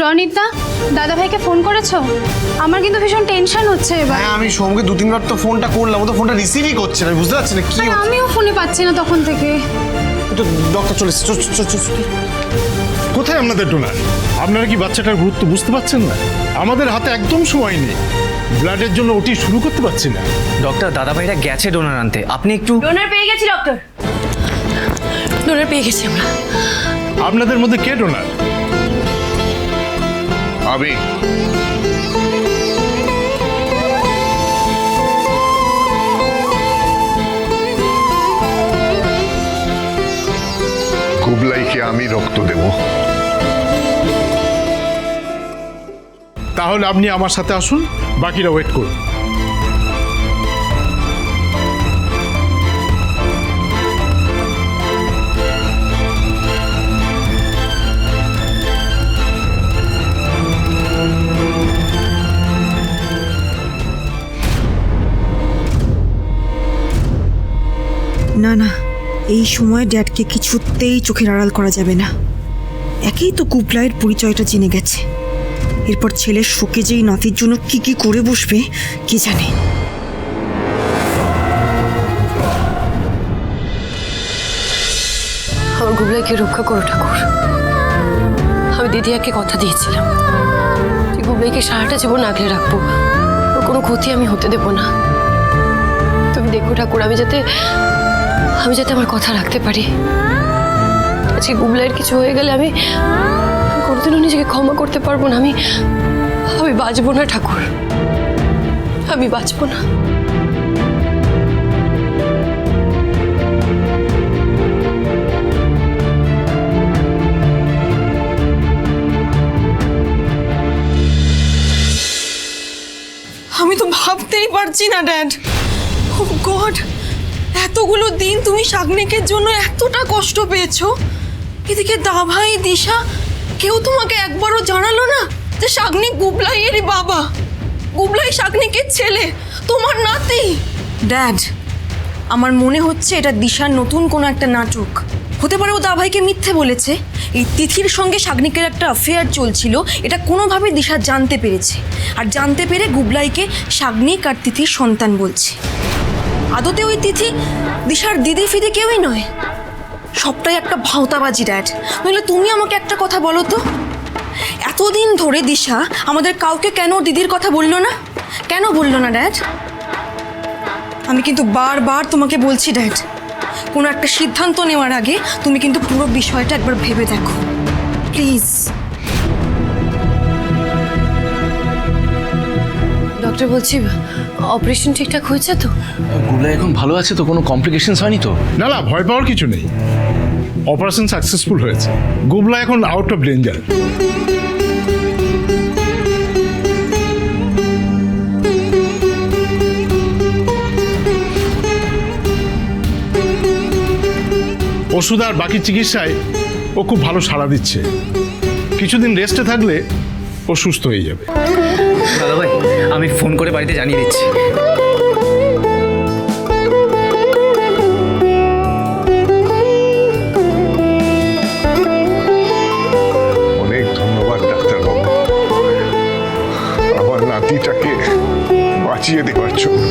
রনিতা দাদা ভাইকে ফোন করেছ? আমার কিন্তু ভীষণ টেনশন হচ্ছে এবার। হ্যাঁ আমি সোমকে দু তিনবার তো ফোনটা করলাম ও তো ফোনটা রিসিভই করছে না বুঝতে পারছি না কি আর আমিও ফোনে পাচ্ছি না তখন থেকে। তো ডক্টর চলে এসেছে চল, চল, চল, চল। কোথায় আপনাদের ডোনার? আপনারা কি বাচ্চাটার গুরুত্ব বুঝতে পারছেন না? আমাদের হাতে একদম সময় নেই। ব্লাডের জন্য ওটি শুরু করতে পারছি না। ডক্টর দাদাভাইরা গেছে ডোনার আনতে। আপনি একটু ডোনার পেয়ে গেছি ডক্টর। ডোনার পেয়ে গেছি আমরা। আপনাদের মধ্যে কে ডোনার? আমি কুবলাইকে আমি রক্ত দেব। তাহলে আপনি আমার সাথে আসুন বাকিরা ওয়েট করুন। না না, এই সময় ড্যাডকে কিছুতেই চোখের আড়াল করা যাবে না। একেই তো কুপলাইয়ের পরিচয়টা জেনে গেছে। এরপর ছেলের শোকে যেই নাতির জন্য কি কি করে বসবে, কে জানে। আমার গুবলাইকে রক্ষা করো, ঠাকুর। আমি দিদিয়াকে কথা দিয়েছিলাম। যে গুবলাইকে সারাটা জীবন আগলে রাখব কোনো ক্ষতি আমি হতে দেব না। তুমি দেখো, ঠাকুর, আমি যাতে আমি যাতে আমার কথা রাখতে পারি। আজকে গুবলাইয়ের কিছু হয়ে গেলে আমি কোনোদিনও নিজেকে ক্ষমা করতে পারব না। আমি আমি বাঁচবো না ঠাকুর। আমি বাঁচবো না। আমি তো ভাবতেই পারছি না, ড্যাড। ও গড এতগুলো দিন তুমি শাগনিকের জন্য এতটা কষ্ট পেয়েছ। এদিকে দাভাই দিশা, কেউ তোমাকে একবারও জানালো না যে শাগনিক গুবলাইয়েরই বাবা। গুবলাই শাগনিকের ছেলে, তোমার নাতি। ড্যাড আমার মনে হচ্ছে এটা দিশার নতুন কোনো একটা নাটক। হতে পারে ও দাভাইকে মিথ্যে বলেছে। এই তিথির সঙ্গে শাগনিকের একটা অ্যাফেয়ার চলছিল, এটা কোনোভাবে দিশা জানতে পেরেছে। আর জানতে পেরে গুবলাইকে শাগনিক আর তিথির সন্তান বলছে। আদতে ওই তিথি দিশার দিদি ফিদি কেউই নয়। সবটাই একটা ভাওতাবাজি, ড্যাড। নইলে তুমি আমাকে একটা কথা বলো তো? এতদিন ধরে দিশা আমাদের কাউকে কেন দিদির কথা বলল না? কেন বলল না, ড্যাড? আমি কিন্তু বারবার তোমাকে বলছি, ড্যাড, কোনো একটা সিদ্ধান্ত নেওয়ার আগে তুমি কিন্তু পুরো বিষয়টা একবার ভেবে দেখো। প্লিজ। ডক্টর বলছি অপারেশন ঠিকঠাক হয়েছে তো? গুলা এখন ভালো আছে তো? কোনো কমপ্লিকেশনস হয়নি তো? না না ভয় পাওয়ার কিছু নেই। অপারেশন সাকসেসফুল হয়েছে। গুবলা এখন আউট অফ ডেঞ্জার ওষুধ আর বাকি চিকিৎসায় ও খুব ভালো সাড়া দিচ্ছে। কিছুদিন রেস্টে থাকলে ও সুস্থ হয়ে যাবে। দাদাভাই আমি ফোন করে বাড়িতে জানিয়ে দিচ্ছি। অনেক ধন্যবাদ ডাক্তারবাবু। আমার নাতিটাকে বাঁচিয়ে দেওয়ার জন্য।